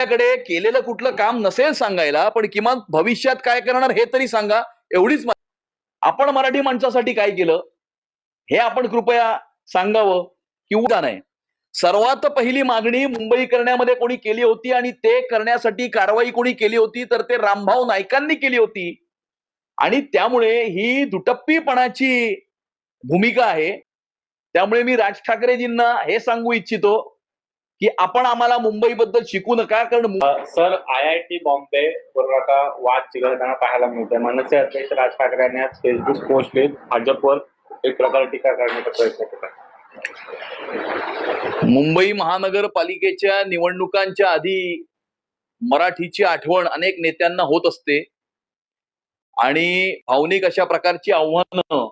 आपल्याकडे केलेलं कुठलं काम नसेल सांगायला पण किमान भविष्यात काय करणार हे तरी सांगा एवढीच आपण मराठी माणसासाठी काय केलं? हे आपण कृपया सांगावं किंवा नाही. सर्वात पहिली मागणी मुंबई करण्यामध्ये कोणी केली होती आणि ते करण्यासाठी कारवाई कोणी केली होती तर ते रामभाऊ नाईकांनी केली होती. आणि त्यामुळे ही दुटप्पीपणाची भूमिका आहे. त्यामुळे मी राज ठाकरेजींना हे सांगू इच्छितो की आपण आम्हाला मुंबईबद्दल शिकू नका कारण sir I I T Bombay वरून आता वाद चिघळताना पाहायला मिळतोय. मनसे अध्यक्ष राज ठाकरे यांनी आज फेसबुक पोस्ट भाजपवर एक प्रकारे टीका करण्याचा प्रयत्न केला. मुंबई महानगरपालिकेच्या निवडणुकांच्या आधी मराठीची आठवण अनेक नेत्यांना होत असते. आणि भावनिक अशा प्रकारची आव्हानं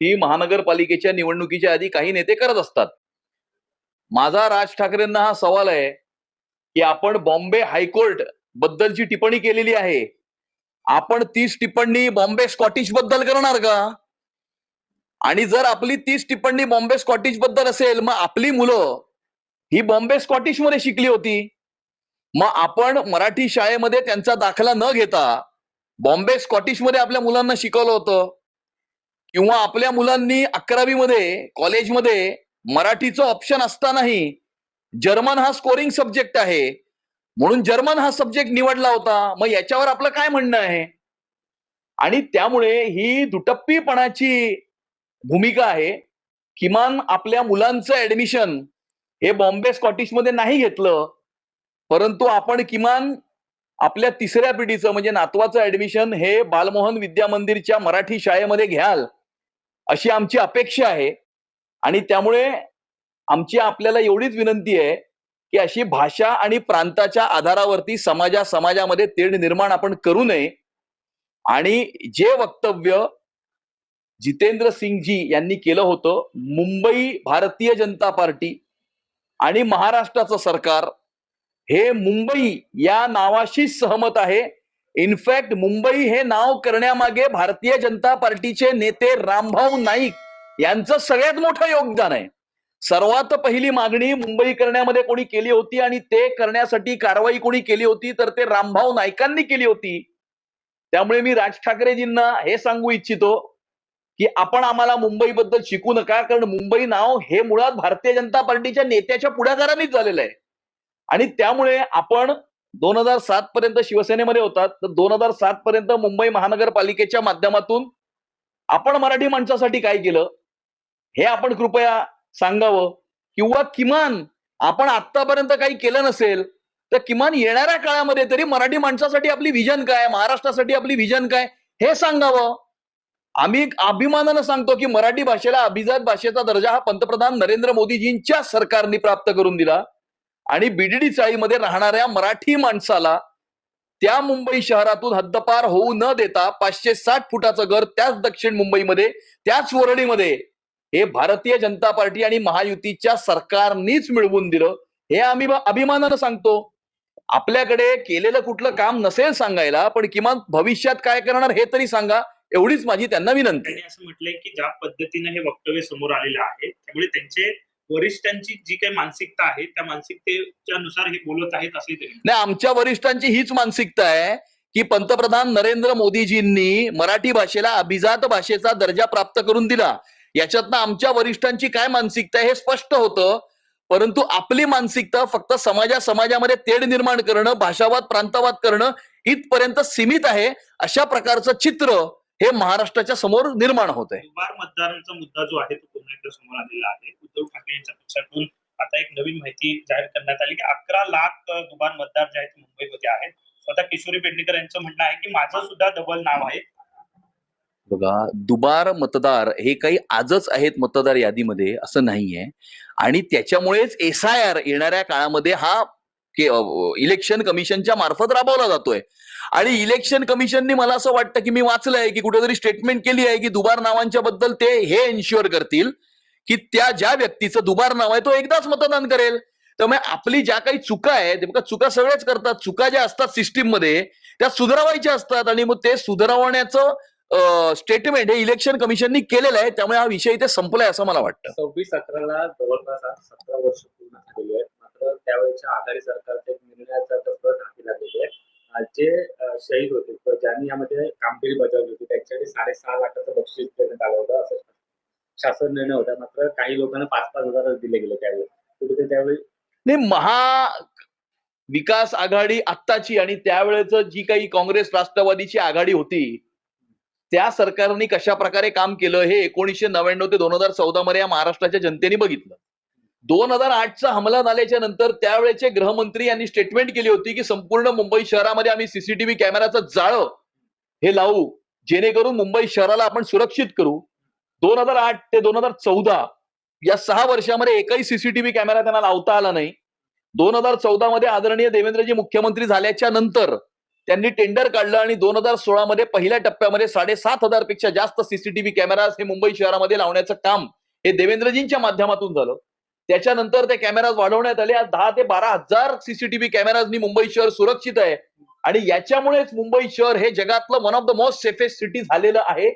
ही महानगरपालिकेच्या निवडणुकीच्या आधी काही नेते करत असतात. माझा राज ठाकरेंना हा सवाल आहे की आपण बॉम्बे हायकोर्ट बद्दलची टिप्पणी केलेली आहे. आपण तीच टिप्पणी बॉम्बे स्कॉटिशबद्दल करणार का? आणि जर आपली तीच टिप्पणी बॉम्बे स्कॉटिशबद्दल असेल मग आपली मुलं ही बॉम्बे स्कॉटिशमध्ये शिकली होती. मग आपण मराठी शाळेमध्ये त्यांचा दाखला न घेता बॉम्बे स्कॉटिशमध्ये आपल्या मुलांना शिकवलं होतं. किंवा आपल्या मुलांनी अकरावी मध्ये कॉलेजमध्ये मराठीचं ऑप्शन असतानाही जर्मन हा स्कोरिंग सब्जेक्ट आहे. म्हणून जर्मन हा सब्जेक्ट निवडला होता. मग याच्यावर आपलं काय म्हणणं आहे? आणि त्यामुळे ही दुटप्पीपणाची भूमिका आहे. किमान आपल्या मुलांचं ऍडमिशन हे बॉम्बे स्कॉटिशमध्ये नाही घेतलं. परंतु आपण किमान आपल्या तिसऱ्या पिढीचं म्हणजे नातवाचं ऍडमिशन हे बालमोहन विद्या मंदिरच्या मराठी शाळेमध्ये घ्याल अशी आमची अपेक्षा आहे. आणि त्यामुळे आमची आपल्याला एवढीच विनंती आहे की अशी भाषा आणि प्रांताच्या आधारावरती समाजा समाजामध्ये तेढ निर्माण आपण करू नये. आणि जे वक्तव्य जितेंद्र सिंगजी यांनी केलं होतं मुंबई भारतीय जनता पार्टी आणि महाराष्ट्राचं सरकार हे मुंबई या नावाशी सहमत आहे. इनफॅक्ट मुंबई हे नाव करण्यामागे भारतीय जनता पार्टीचे नेते रामभाऊ नाईक यांचं सगळ्यात मोठं योगदान आहे. सर्वात पहिली मागणी मुंबई करण्यामध्ये कोणी केली होती आणि ते करण्यासाठी कारवाई कोणी केली होती तर ते रामभाऊ नाईकांनी केली होती. त्यामुळे मी राज ठाकरेजींना हे सांगू इच्छितो की आपण आम्हाला मुंबईबद्दल शिकू नका कारण मुंबई नाव हे मुळात भारतीय जनता पार्टीच्या नेत्याच्या पुढाकारानेच झालेलं आहे. आणि त्यामुळे आपण दोन हजार सात पर्यंत शिवसेनेमध्ये होतात तर दोन हजार सात पर्यंत मुंबई महानगरपालिकेच्या माध्यमातून आपण मराठी माणसासाठी काय केलं? हे आपण कृपया सांगावं. किंवा किमान आपण आतापर्यंत काही केलं नसेल तर किमान येणाऱ्या काळामध्ये तरी मराठी माणसासाठी आपली विजन काय महाराष्ट्रासाठी आपली व्हिजन काय हे सांगावं. आम्ही अभिमानानं सांगतो की मराठी भाषेला अभिजात भाषेचा दर्जा हा पंतप्रधान नरेंद्र मोदीजींच्या सरकारने प्राप्त करून दिला. आणि बीडीडी चाळीमध्ये राहणाऱ्या मराठी माणसाला त्या मुंबई शहरातून हद्दपार होऊ न देता पाचशे साठ फुटाचं घर त्याच दक्षिण मुंबईमध्ये त्याच वरळीमध्ये हे भारतीय जनता पार्टी आणि महायुतीच्या सरकारनीच मिळवून दिलं हे आम्ही अभिमानानं सांगतो. आपल्याकडे केलेलं कुठलं काम नसेल सांगायला पण किमान भविष्यात काय करणार हे तरी सांगा एवढीच माझी त्यांना विनंती. असं म्हटलंय की ज्या पद्धतीने हे वक्तव्य समोर आलेलं आहे त्यामुळे त्यांचे वरिष्ठांची जी काही मानसिकता आहे त्या मानसिकतेच्या नुसार हे बोलत आहेत असे नाही आमच्या वरिष्ठांची हीच मानसिकता आहे की पंतप्रधान नरेंद्र मोदीजींनी मराठी भाषेला अभिजात भाषेचा दर्जा प्राप्त करून दिला. याच्यातनं आमच्या वरिष्ठांची काय मानसिकता हे स्पष्ट होतं. परंतु आपली मानसिकता फक्त समाजा समाजामध्ये तेढ निर्माण करणं भाषावाद प्रांतवाद करणं इथपर्यंत सीमित आहे. अशा प्रकारचं चित्र हे महाराष्ट्राच्या समोर निर्माण होत आहे. मतदारांचा मुद्दा जो आहे तो पुन्हा एकदा समोर आलेला आहे? उद्धव ठाकरे यांच्या पक्षातून आता एक नवीन माहिती जाहीर करण्यात आली की अकरा लाख दुबार मतदार जे आहेत मुंबईमध्ये आहेत. स्वतः किशोरी पेडणेकर यांचं म्हणणं आहे की माझं सुद्धा डबल नाव आहे. बघा दुबार मतदार हे काही आजच आहेत मतदार यादीमध्ये असं नाहीये. आणि त्याच्यामुळेच एस आय आर येणाऱ्या काळामध्ये हा इलेक्शन कमिशनच्या मार्फत राबवला जातोय. आणि इलेक्शन कमिशनने मला असं वाटतं की मी वाचलंय की कुठेतरी स्टेटमेंट केली आहे की दुबार नावांच्या बद्दल ते हे एन्श्युअर करतील की त्या ज्या व्यक्तीचं दुबार नाव आहे तो एकदाच मतदान करेल. त्यामुळे आपली ज्या काही चुका आहेत ते बघा चुका सगळेच करतात चुका ज्या असतात सिस्टीममध्ये त्या सुधारवायच्या असतात आणि मग ते सुधारवण्याचं स्टेटमेंट हे इलेक्शन कमिशननी केलेलं आहे. त्यामुळे हा विषय इथे संपलाय असं मला वाटतं. सव्वीस अकराला जवळपास सतरा वर्ष पूर्ण झालेली आहेत. मात्र त्यावेळेच्या आघाडी सरकारच्या निर्णयाचा प्रत हाती लागलेली आहे. जे शहीद होते ज्यांनी यामध्ये कामगिरी बजावली होती त्यांच्यासाठी साडेसहा लाखाचं बक्षीस देण्यात आलं होतं असं शासन निर्णय होता. मात्र काही लोकांना पाच पाच हजारच दिले गेले त्यावेळी. कुठे त्यावेळी नाही महा विकास आघाडी आत्ताची आणि त्यावेळेच जी काही काँग्रेस राष्ट्रवादीची आघाडी होती त्या सरकारने कशा प्रकारे काम केलं हे एकोणीसशे नव्याण्णव ते दोन हजार चौदा मध्ये या महाराष्ट्राच्या जनतेने बघितलं. दोन हजार आठचा हमला झाल्याच्यानंतर त्यावेळेचे गृहमंत्री यांनी स्टेटमेंट केली होती की संपूर्ण मुंबई शहरामध्ये आम्ही सीसीटीव्ही कॅमेराचं जाळं हे लावू जेणेकरून मुंबई शहराला आपण सुरक्षित करू. दोन हजार आठ ते दोन हजार चौदा या सहा वर्षामध्ये एकही सीसीटीव्ही कॅमेरा त्यांना लावता आला नाही. दोन हजार चौदा मध्ये आदरणीय देवेंद्रजी मुख्यमंत्री झाल्याच्यानंतर त्यांनी टेंडर काढलं आणि दोन हजार सोळा मध्ये पहिल्या टप्प्यामध्ये साडेसात हजारपेक्षा जास्त सीसीटीव्ही कॅमेराज हे मुंबई शहरामध्ये लावण्याचं काम हे देवेंद्रजींच्या माध्यमातून झालं. त्याच्यानंतर ते कॅमेराज वाढवण्यात आले. आज दहा ते बारा हजार सीसीटीव्ही कॅमेराजनी मुंबई शहर सुरक्षित आहे. आणि याच्यामुळेच मुंबई शहर हे जगातलं one of the most safest city झालेलं आहे.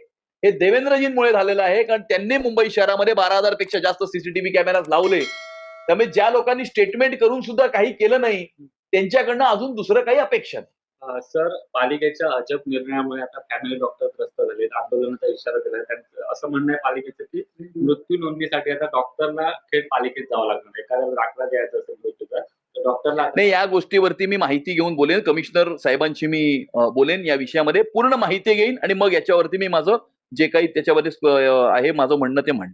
हे देवेंद्रजींमुळे झालेलं आहे. कारण त्यांनी मुंबई शहरामध्ये बारा हजारपेक्षा जास्त सीसीटीव्ही कॅमेराज लावले. त्यामुळे ज्या लोकांनी स्टेटमेंट करून सुद्धा काही केलं नाही त्यांच्याकडनं अजून दुसरं काही अपेक्षा नाही. सर पालिकेच्या अजब निर्णयामुळे आता फॅमिली डॉक्टर त्रस्त झाले आंदोलनाचा इशारा दिला त्यांचं असं म्हणणं आहे पालिकेचं की मृत्यू नोंदणीसाठी आता डॉक्टरला थेट पालिकेत जावं लागणार एखाद्याला दाखला द्यायचा असेल मृत्यूचा डॉक्टरला नाही या गोष्टीवरती मी माहिती घेऊन बोलेन. कमिशनर साहेबांशी मी बोलेन या विषयामध्ये. पूर्ण माहिती घेईन आणि मग याच्यावरती मी माझं जे काही त्याच्यामध्ये आहे माझं म्हणणं ते म्हणेन